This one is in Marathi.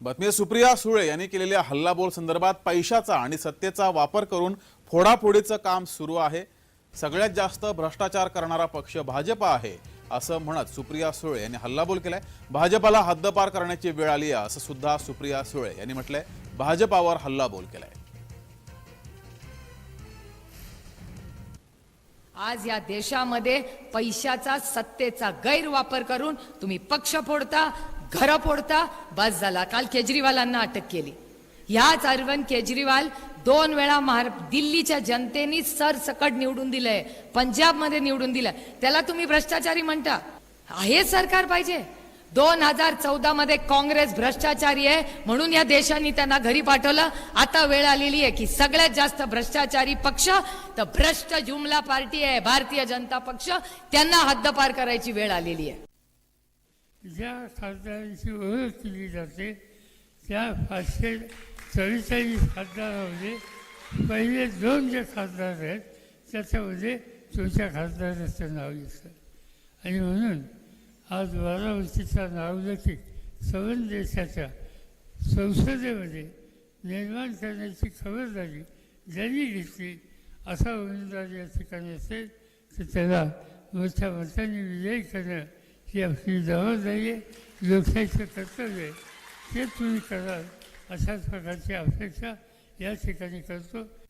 बातमी सुप्रिया सुळे यांनी केलेल्या हल्लाबोल संदर्भात पैशाचा आणि सत्तेचा वापर करून फोडाफोडीचं काम सुरू आहे. सगळ्यात जास्त भ्रष्टाचार करणारा पक्ष भाजपा आहे असं म्हणत सुप्रिया सुळे यांनी हल्लाबोल केलाय. भाजपाला हद्दपार करण्याची वेळ आली आहे असं सुद्धा सुप्रिया सुळे यांनी म्हटलंय. भाजपावर हल्लाबोल केलाय. आज या देशामध्ये पैशाचा सत्तेचा गैरवापर करून तुम्ही पक्ष फोडता घरं फोडता बस झाला. काल केजरीवालांना अटक केली. ह्याच अरविंद केजरीवाल दोन वेळा महार दिल्लीच्या जनतेने सरसकट निवडून दिलंय. पंजाबमध्ये निवडून दिलंय त्याला तुम्ही भ्रष्टाचारी म्हणता. हे सरकार पाहिजे. दोन हजार चौदा मध्ये काँग्रेस भ्रष्टाचारी आहे म्हणून या देशाने त्यांना घरी पाठवलं. आता वेळ आलेली आहे की सगळ्यात जास्त भ्रष्टाचारी पक्ष तर भ्रष्ट जुमला पार्टी आहे भारतीय जनता पक्ष. त्यांना हद्दपार करायची वेळ आलेली आहे. ज्या खासदारांची ओळख केली जाते त्या पाचशे चव्वेचाळीस खासदारामध्ये पहिले दोन जे खासदार आहेत त्याच्यामध्ये तुमच्या खासदाराचं नाव येतं आणि म्हणून आज बारामतीचा नावलौकिक सवन देशाच्या संसदेमध्ये निर्माण करण्याची खबरदारी ज्यांनी घेतली असा उमेदवार या ठिकाणी असेल तर त्याला मोठ्या मताने विजयी करणं ही आपली जबाबदारी आहे लोकशाहीचं कर्तव्य आहे. ते तुम्ही कराल अशाच प्रकारची अपेक्षा या ठिकाणी करतो.